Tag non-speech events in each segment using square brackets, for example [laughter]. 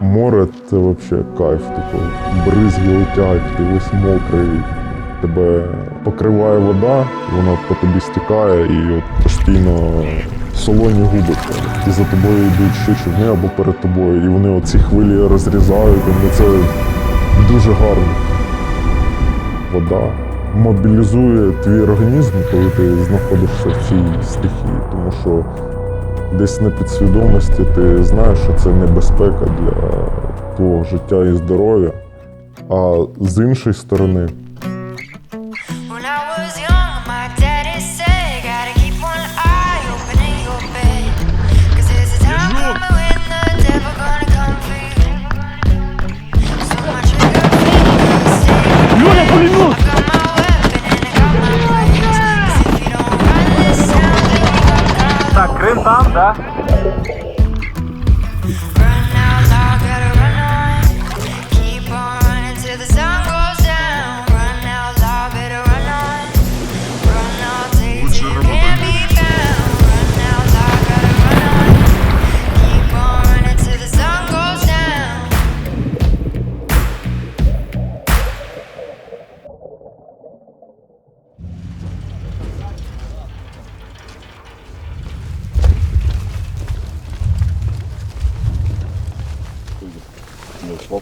Море це взагалі кайф. Типу, бризги летять, ти весь мокрий, тебе покриває вода, вона по тобі стікає і от постійно солоні губи. І за тобою йдуть ще човни або перед тобою, і вони оці хвилі розрізають, і це дуже гарно. Вода мобілізує твій організм, коли ти знаходишся в цій стихії, тому що десь на підсвідомості ти знаєш, що це небезпека для твого життя і здоров'я. А з іншої сторони,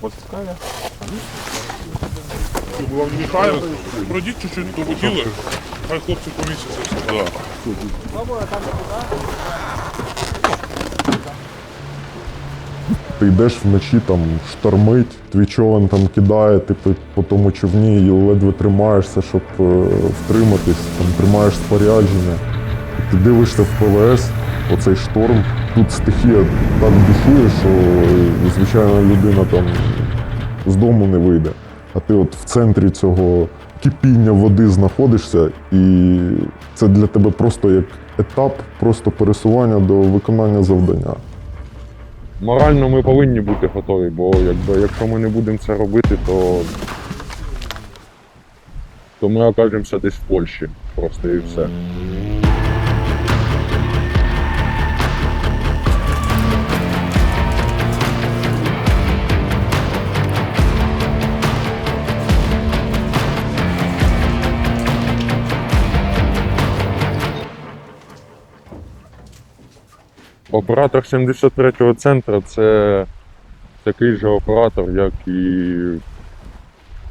Ми вам не. Пройдіть чуть-чуть до воділи, хай хлопці помістяться все. Да. ти йдеш вночі, там штормить, твій човен там кидає, ти по, по тому човні і ледве тримаєшся, щоб е, втриматись, там тримаєш спорядження. Ти дивишся в ПВС, оцей шторм. Тут стихія так бушує, що е, звичайна людина там з дому не вийде. А ти от в центрі цього кипіння води знаходишся, і це для тебе просто як етап просто пересування до виконання завдання. Морально ми повинні бути готові, бо якби, якщо ми не будемо це робити, то, то ми окажемося десь в Польщі просто і все. Оператор 73-го центру це такий же оператор, як і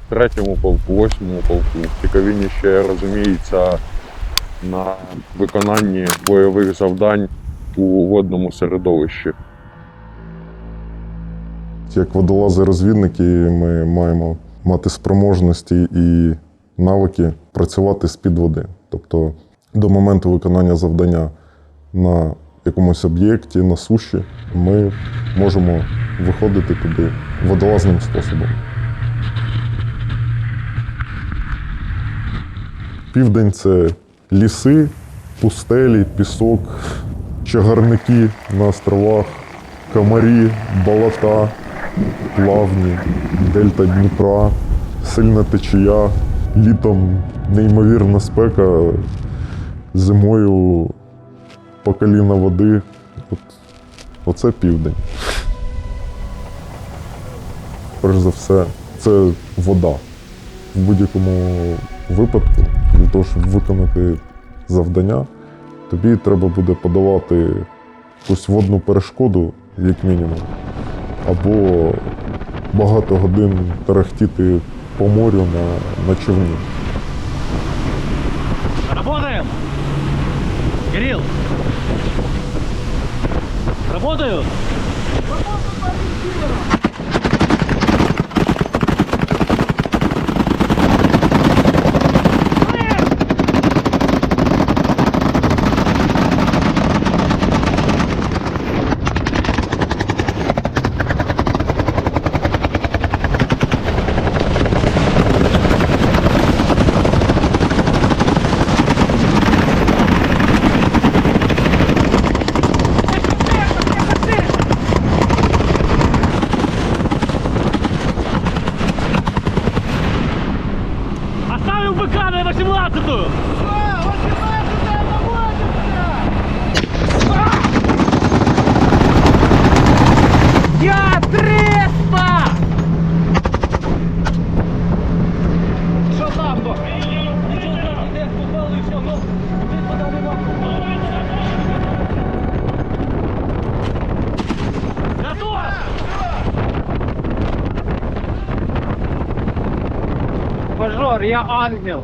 в третьому полку, восьмому полку. Тільки він ще розуміється на виконанні бойових завдань у водному середовищі. Як водолази-розвідники, ми маємо мати спроможності і навики працювати з-під води. Тобто до моменту виконання завдання на якомусь об'єкті, на суші, ми можемо виходити туди водолазним способом. Південь це ліси, пустелі, пісок, чагарники на островах, комарі, болота, плавні, дельта Дніпра, сильна течія, літом неймовірна спека, зимою по коліна води. От, оце південь. Перш за все, це вода. В будь-якому випадку, для того, щоб виконати завдання, тобі треба буде подавати якусь водну перешкоду, як мінімум, або багато годин тарахтіти по морю на, на човні. Работаем! Кирилл! Работаю! Майор, я ангел.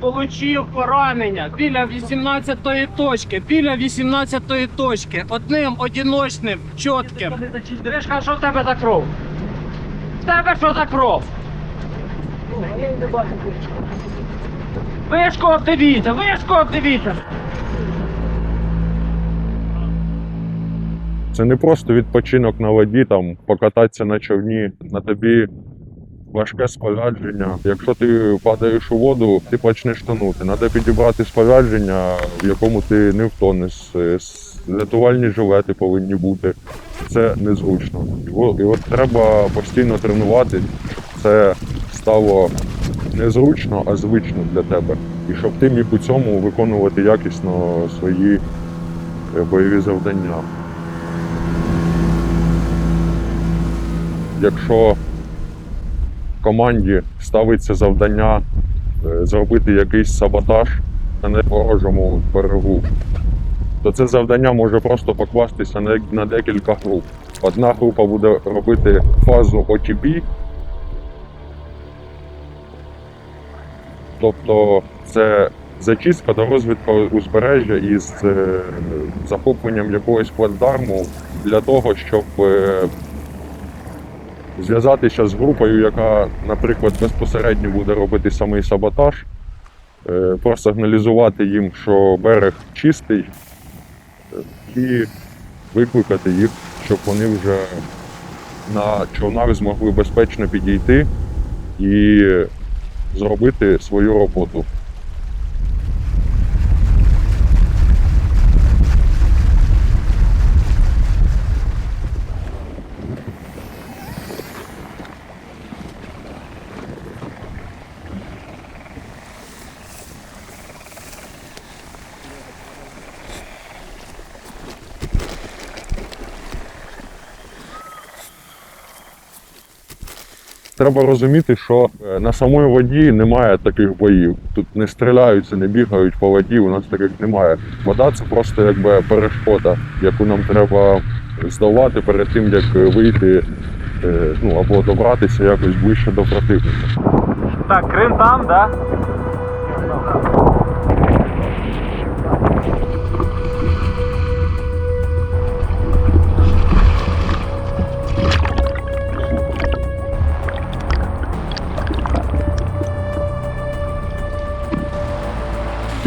Получив поранення біля 18-ї точки, біля 18-ї точки, одним одиночним, чітким. Дришка, що в тебе за кров? В тебе що за кров? Вишку обдивіться, вишку обдивіться. Це не просто відпочинок на воді, там покататися на човні, на тобі важке спорядження. Якщо ти падаєш у воду, ти почнеш тонути. Треба підібрати спорядження, в якому ти не втонеш. Рятувальні жилети повинні бути. Це незручно. І от треба постійно тренувати. щоб Це стало незручно, а звично для тебе. І щоб ти міг у цьому виконувати якісно свої е, бойові завдання. якщо команді ставиться завдання е, зробити якийсь саботаж на неворожому берегу, то це завдання може просто покластися на, декілька груп. Одна група буде робити фазу OTB, тобто це зачистка та розвідка узбережжя із е, захопленням якогось плацдарму для того, щоб е, зв'язатися з групою, яка, наприклад, безпосередньо буде робити самий саботаж, е, просигналізувати їм, що берег чистий, е, і викликати їх, щоб вони вже на човнах змогли безпечно підійти і зробити свою роботу. Треба розуміти, що е, на самій воді немає таких боїв. Тут не стріляються, не бігають по воді, у нас таких немає. Вода це просто якби перешкода, яку нам треба здолати перед тим, як вийти е, ну, або добратися якось ближче до противника. Так, Крим там, да?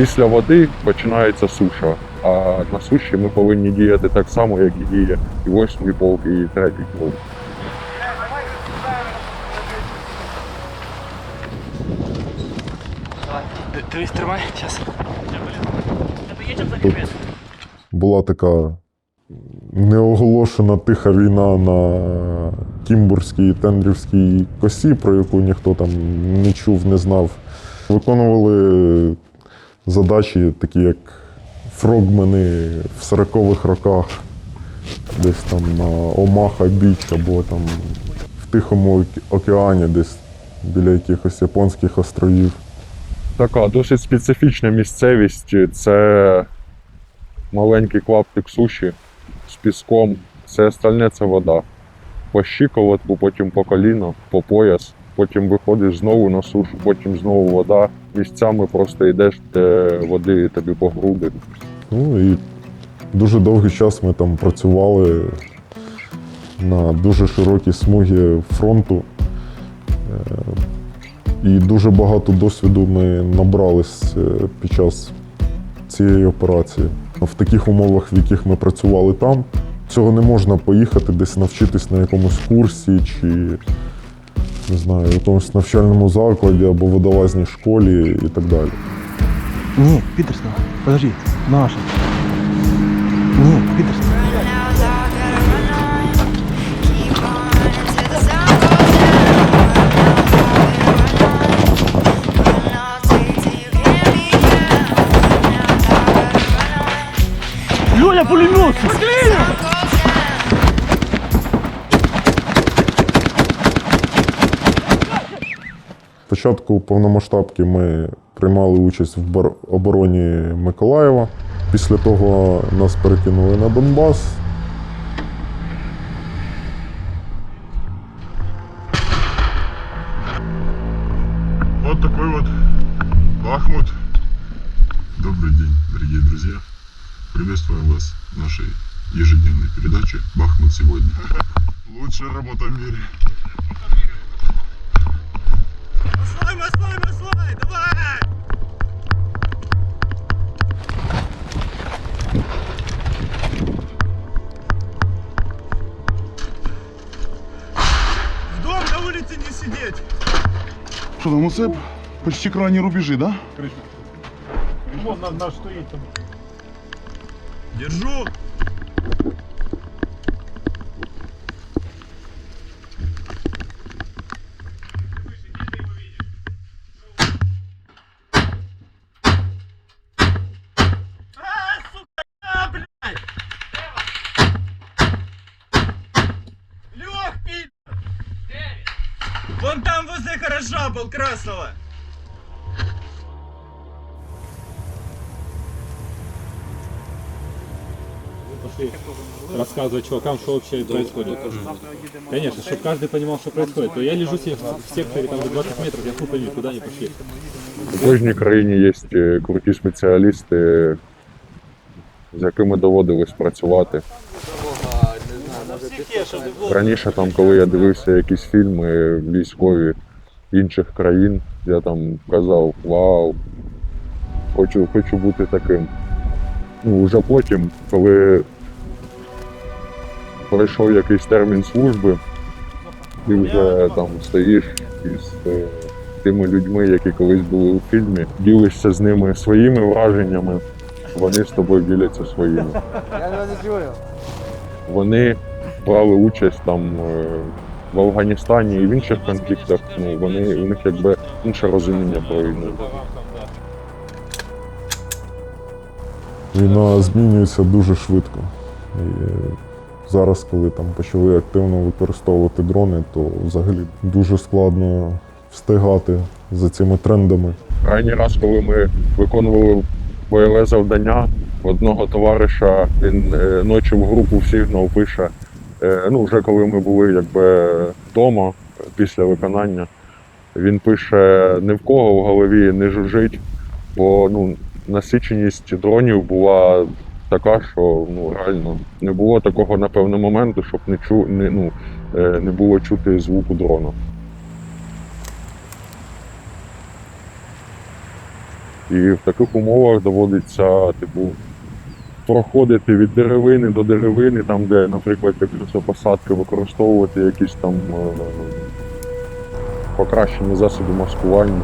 Після води починається суша. А на суші ми повинні діяти так само, як і діє і восьмий полк, і третій полк. Дивись, тримай, зараз. Була така неоголошена тиха війна на Кімбурзькій і Тендрівській косі, про яку ніхто там не чув, не знав. Виконували задачі, такі як фрогмени в 40-х роках, десь там на Омаха Біч або там в Тихому океані, десь біля якихось японських островів. Така досить специфічна місцевість. Це маленький клаптик суші з піском. Все остальне це вода. По щиколотку, потім по коліно, по пояс, потім виходиш знову на сушу, потім знову вода. Місцями просто йдеш, де води тобі по груди. Ну і дуже довгий час ми там працювали на дуже широкій смугі фронту. Е, І дуже багато досвіду ми набрались е, під час цієї операції. В таких умовах, в яких ми працювали там, цього не можна поїхати десь навчитись на якомусь курсі чи не знаю, в якомусь навчальному закладі або водолазній школі і так далі. Ні, підерська. Подожди, наша. Ні, підерська. Run out Спочатку повномасштабки ми приймали участь в обороні Миколаєва. Після того нас перекинули на Донбас. Вот такой вот Бахмут. Добрый день, дорогие друзья. Приветствуем вас в нашей ежедневной передаче «Бахмут сегодня». [laughs] Лучшая работа в мире. Маслай, маслай, маслай, давай! В дом на улице не сидеть. Что там, усып? Почти крайние рубежи, да? Крыша. Вон наш стоит там. Держу. гаража был красного! Рассказывать чувакам, что вообще происходит. Конечно, чтобы каждый понимал, что происходит. То я лежу себе в секторе там за 20 метров, я хуй пойми, куда они пошли. У кожній країні є е, круті спеціалісти, з якими доводилось працювати. Раніше, там, коли я дивився якісь фільми військові інших країн, я там казав, вау, хочу, хочу бути таким. Ну, вже потім, коли пройшов якийсь термін служби, ти вже там стоїш із е, тими людьми, які колись були у фільмі, ділишся з ними своїми враженнями, вони з тобою діляться своїми. Я не чую. Вони брали участь там е, в Афганістані і в інших конфліктах. Ну, вони, у них якби інше розуміння про війну. Війна змінюється дуже швидко. І зараз, коли там почали активно використовувати дрони, то взагалі дуже складно встигати за цими трендами. Крайній раз, коли ми виконували бойове завдання, одного товариша він е, ночі в групу всіх пише. Е, Ну, вже коли ми були якби вдома після виконання, він пише: ні в кого в голові не жужить, бо ну, насиченість дронів була така, що ну, реально не було такого, напевно, моменту, щоб не, чу, не, ну, е, не було чути звуку дрона. І в таких умовах доводиться, типу, проходити від деревини до деревини, там, де, наприклад, якщо посадки використовувати якісь там е, покращені засоби маскування.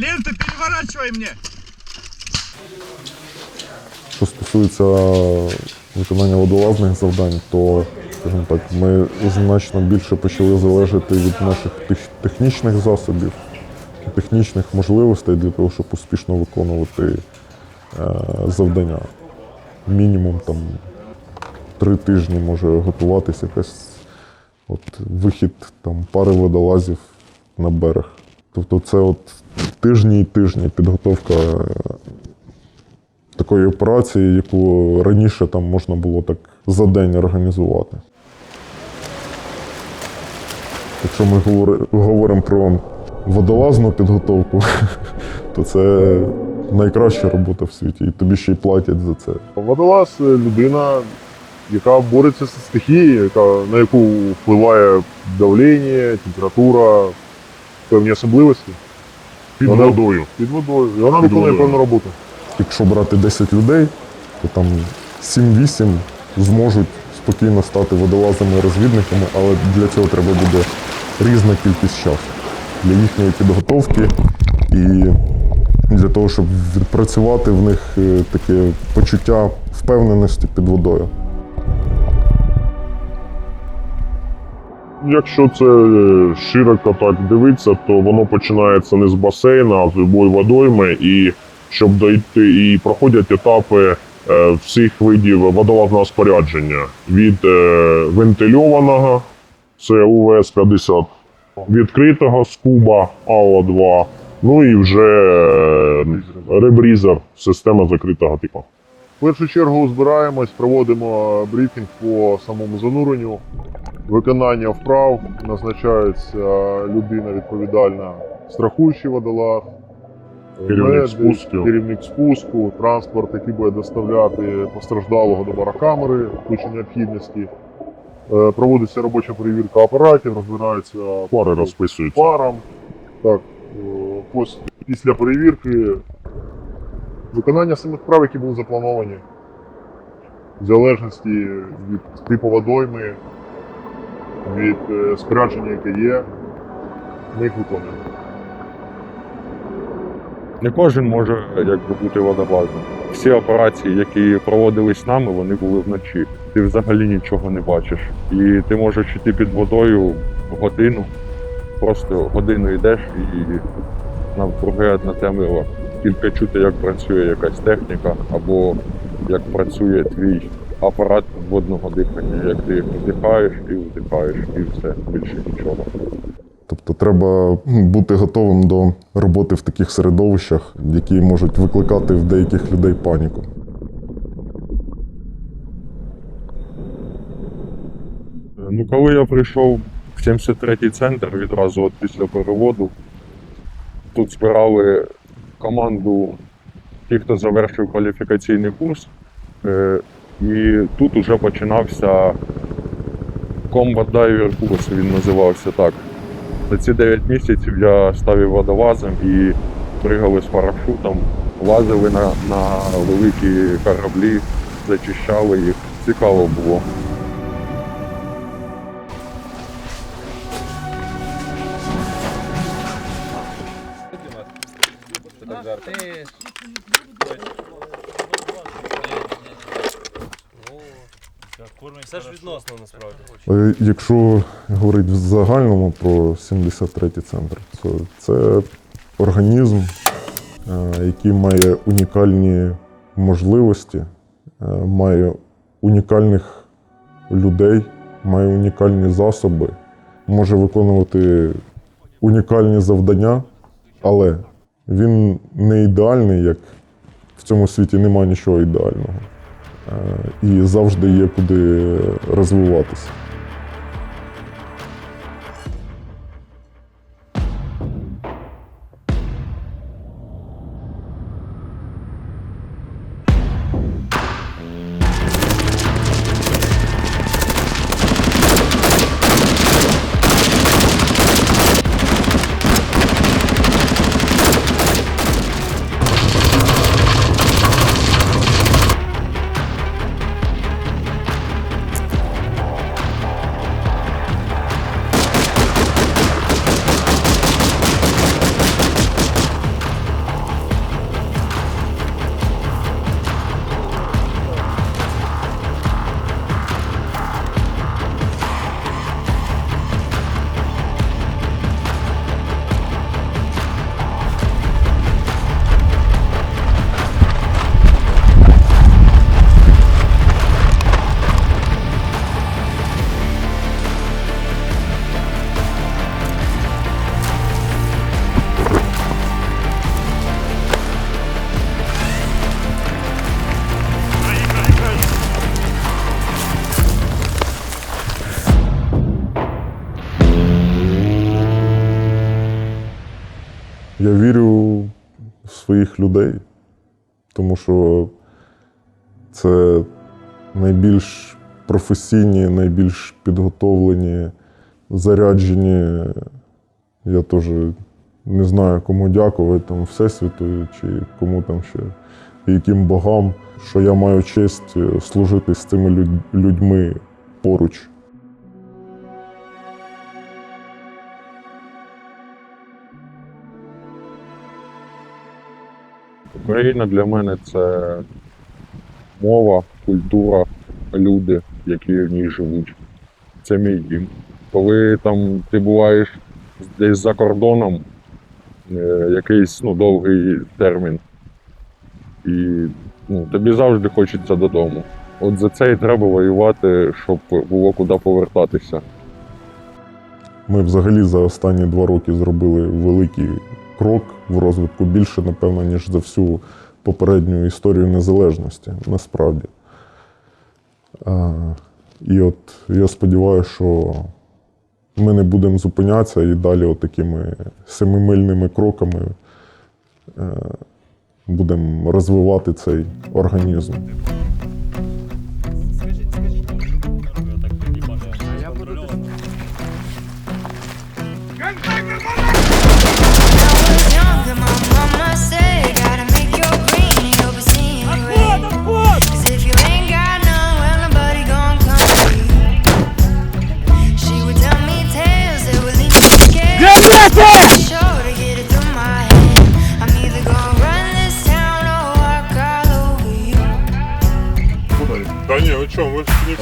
Лента, переворачивай мне! Що стосується виконання водолазних завдань, то, скажімо так, ми значно більше почали залежати від наших технічних засобів, технічних можливостей для того, щоб успішно виконувати е, завдання. Мінімум там три тижні може готуватися якась от, вихід там, пари водолазів на берег. Тобто це от тижні і тижні підготовка е, такої операції, яку раніше там можна було так за день організувати. Якщо ми говоримо про водолазну підготовку, [laughs] то це найкраща робота в світі, і тобі ще й платять за це. Водолаз людина, яка бореться з стихією, яка, на яку впливає давлення, температура, певні особливості. Під Вона- водою. Під водою. І вона Під виконує водою. певну роботу. Якщо брати 10 людей, то там 7-8 зможуть спокійно стати водолазами і розвідниками, але для цього треба буде різна кількість часу для їхньої підготовки і для того, щоб відпрацювати в них е, таке почуття впевненості під водою. Якщо це е, широко так дивитися, то воно починається не з басейна, а з любої водойми, і щоб дойти, і проходять етапи е, всіх видів водолазного спорядження від е, вентильованого, це УВС-50 відкритого скуба АО-2, ну і вже ребрізер, система закритого типу. В першу чергу збираємось, проводимо брифінг по самому зануренню. Виконання вправ назначається людина відповідальна, страхуючий водолаз, Керівник медик, спусків. керівник спуску, транспорт, який буде доставляти постраждалого до барокамери в случаї необхідності. Е, Проводиться робоча перевірка апаратів, розбираються Пари розписуються. парам. Так, е, після перевірки виконання самих вправ, які були заплановані, в залежності від типу водойми, від е, спорядження, яке є, ми їх виконуємо. Не кожен може якби бути водолазом. Всі операції, які проводились нами, вони були вночі. Ти взагалі нічого не бачиш. І ти можеш йти під водою годину, просто годину йдеш і навкруги одна темрява. Тільки чути, як працює якась техніка, або як працює твій апарат водного дихання, як ти вдихаєш і вдихаєш, і все, більше нічого. Тобто треба бути готовим до роботи в таких середовищах, які можуть викликати в деяких людей паніку. Ну, коли я прийшов в 73-й центр відразу от після переводу, тут збирали команду тих, хто завершив кваліфікаційний курс. Е, І тут уже починався Combat Diver курс, він називався так. За ці 9 місяців я став водолазом і пригали з парашутом, лазили на, на великі кораблі, зачищали їх. Цікаво було. Ж відносно насправді. Е, Якщо говорити в загальному про 73-й центр, то це організм, е, який має унікальні можливості, е, має унікальних людей, має унікальні засоби, може виконувати унікальні завдання, але він не ідеальний, як в цьому світі немає нічого ідеального. Е, І завжди є куди розвиватися. Найбільш професійні, найбільш підготовлені, заряджені. Я теж не знаю, кому дякувати там Всесвіту чи кому там ще, яким богам, що я маю честь е, служити з цими людьми поруч. Україна для мене це мова, культура, люди, які в ній живуть. Це мій дім. Коли там ти буваєш десь за кордоном, е, якийсь ну, довгий термін, і ну, тобі завжди хочеться додому. От за це і треба воювати, щоб було куди повертатися. Ми взагалі за останні два роки зробили великий крок в розвитку більше, напевно, ніж за всю попередню історію незалежності, насправді. І от я сподіваюся, що ми не будемо зупинятися і далі от такими семимильними кроками е, будемо розвивати цей організм.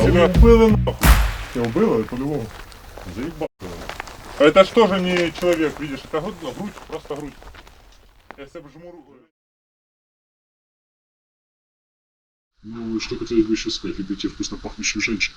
Всегда... Убили нахуй. Не убили, по-любому. Заебал. А это что же не человек, видишь, это грудь, ну, грудь, просто грудь. Если бы жму руку... Ну, что хотелось бы еще сказать, любите вкусно пахнущих женщин.